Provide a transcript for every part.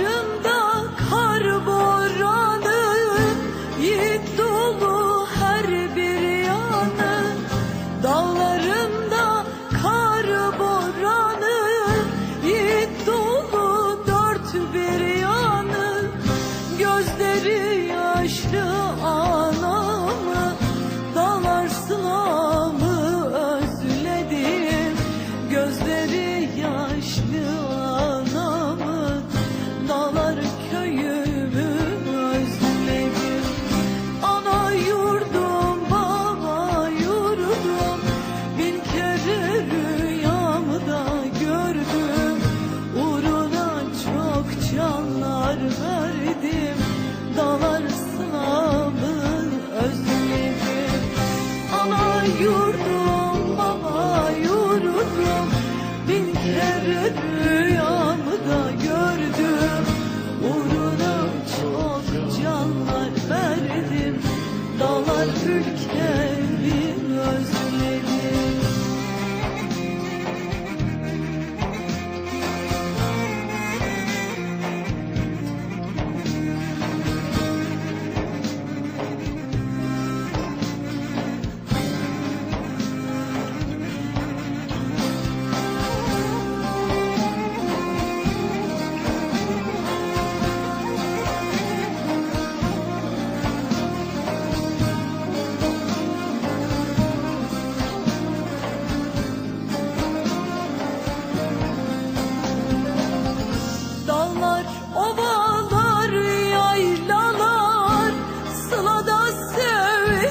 Bağrımda kar boğaz yar verdim Dalarsın ağabın özledim Ana yurdum baba yurdum Bin kere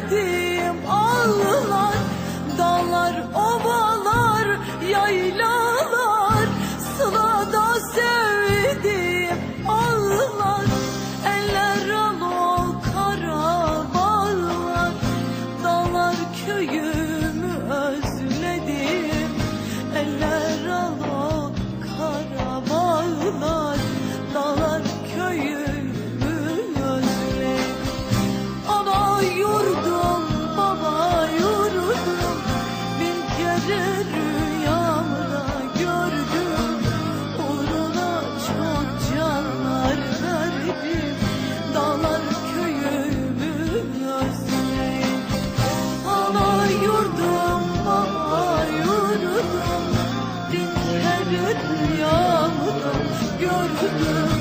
sevdiğim ağlar Dağlar, ovalar, yaylalar Kere rüyamda gördüm Uğruna çok canlar verdim. Dağlar köyümü özledim. Ana yurdum baba yurdum. Bin kere rüyamda gördüm